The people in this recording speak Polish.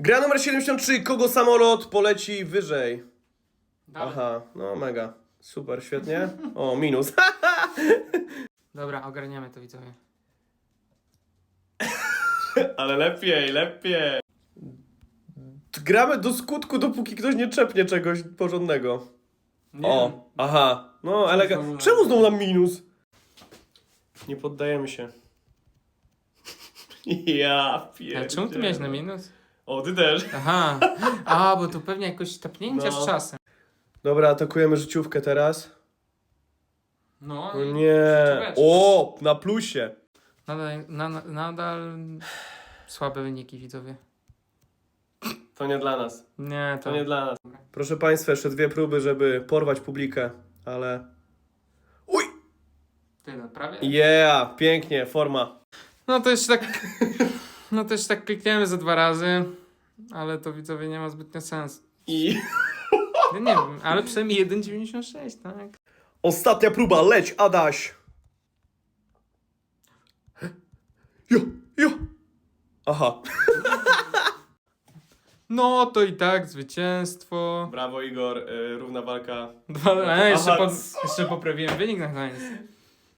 Gra numer 73. Kogo samolot poleci wyżej? Aha, no mega. Super, świetnie. O, minus. Dobra, ogarniamy to widzowie. Ale lepiej, lepiej. Gramy do skutku, dopóki ktoś nie czepnie czegoś porządnego. Nie O, aha. No, elegancko. znowu na- Czemu znowu nam minus? Nie poddajemy się. Ja pierdzielę. Ale czemu ty miałeś na minus? O, ty też. Aha. A, bo to pewnie jakoś tapnięcia No. z czasem. Dobra, atakujemy życiówkę teraz. No. O i nie. życióweczka. O, na plusie. Nadal, na, na- nadal słabe wyniki widzowie. To nie dla nas. Nie, to... To nie dla nas. Proszę Państwa, jeszcze dwie próby, żeby porwać publikę, ale... Uj! Ty no, prawie? Yeah, pięknie, forma. No to jeszcze tak... No jeszcze tak klikniemy za dwa razy, ale to widzowie nie ma zbytnio sensu. I Ja nie wiem, ale przynajmniej 1,96, tak? ostatnia próba, leć Adaś! Jo, jo! Aha. No to i tak zwycięstwo. Brawo Igor, y, równa walka. Dwa, a, jeszcze, Aha, pod, jeszcze poprawiłem wynik na koniec.